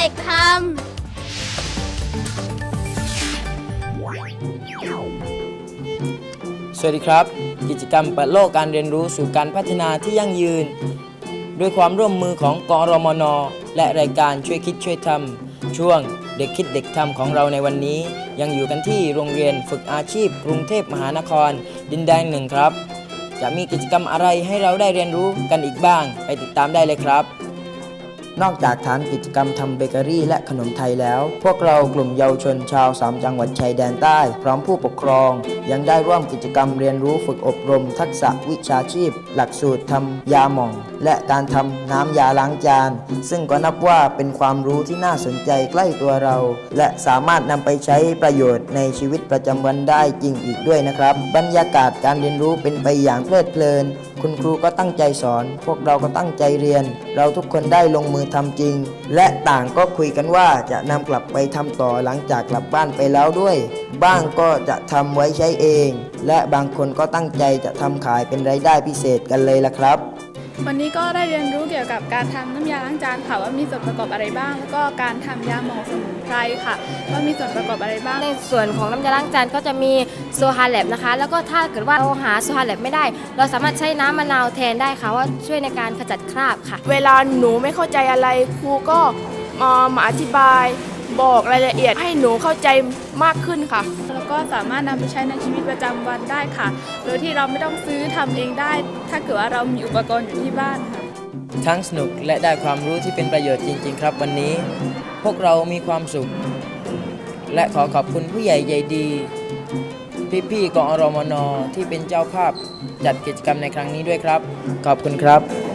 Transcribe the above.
ด็กทสวัสดีครับ กิจกรรมเปิดโลกการเรียนรู้สู่การพัฒนาที่ยั่งยืน ด้วยความร่วมมือของกรมน และรายการช่วยคิดช่วยทำช่วงเด็กคิดเด็กทำของเราในวันนี้ ยังอยู่กันที่โรงเรียนฝึกอาชีพ กรุงเทพมหานคร ดินแดงหนึ่งครับ จะมีกิจกรรมอะไรให้เราได้เรียนรู้กันอีกบ้าง ไปติดตามได้เลยครับ นอกจากฐานกิจกรรมทำเบเกอรี่และขนมไทยแล้ว พวกเรากลุ่มเยาวชนชาวสามจังหวัดชายแดนใต้ พร้อมผู้ปกครอง ยังได้ร่วมกิจกรรมเรียนรู้ฝึกอบรม ทักษะวิชาชีพ หลักสูตรทำยาหม่อง และการทำน้ำยาล้างจาน ซึ่งก็นับว่าเป็นความรู้ที่น่าสนใจใกล้ตัวเรา และสามารถนำไปใช้ประโยชน์ในชีวิตประจำวันได้จริงอีกด้วยนะครับ บรรยากาศการเรียนรู้เป็นไปอย่างเพลิดเพลิน คุณครูก็ตั้งใจสอน พวกเราก็ตั้งใจเรียน เราทุกคนได้ลงมือทำจริง และต่างก็คุยกันว่าจะนำกลับไปทำต่อหลังจากกลับบ้านไปแล้วด้วย บ้างก็จะทำไว้ใช้เอง และบางคนก็ตั้งใจจะทำขายเป็นรายได้พิเศษกันเลยล่ะครับ วันนี้ก็ได้เรียนรู้เกี่ยวกับการทำน้ำยาล้างจานค่ะว่ามีส่วนประกอบอะไรบ้าง แล้วก็การทำยาหมองสมุนไพรค่ะว่ามีส่วนประกอบอะไรบ้าง ในส่วนของน้ำยาล้างจานก็จะมีโซฮาแลบนะคะ แล้วก็ถ้าเกิดว่าเราหาโซฮาแลบไม่ได้ เราสามารถใช้น้ำมะนาวแทนได้ค่ะว่าช่วยในการขจัดคราบค่ะ เวลาหนูไม่เข้าใจอะไรครูก็มามาอธิบาย บอกรายละเอียดให้หนูเข้าใจมากขึ้นค่ะ แล้วก็สามารถนำไปใช้ในชีวิตประจำวันได้ค่ะ โดยที่เราไม่ต้องซื้อทำเองได้ ถ้าเกิดว่าเรามีอุปกรณ์อยู่ที่บ้านค่ะ ทั้งสนุกและได้ความรู้ที่เป็นประโยชน์จริง ๆ ครับวันนี้ พวกเรามีความสุข และขอขอบคุณผู้ใหญ่ใหญ่ดี พี่ๆกอรมนที่เป็นเจ้าภาพจัดกิจกรรมในครั้งนี้ด้วยครับ ขอบคุณครับ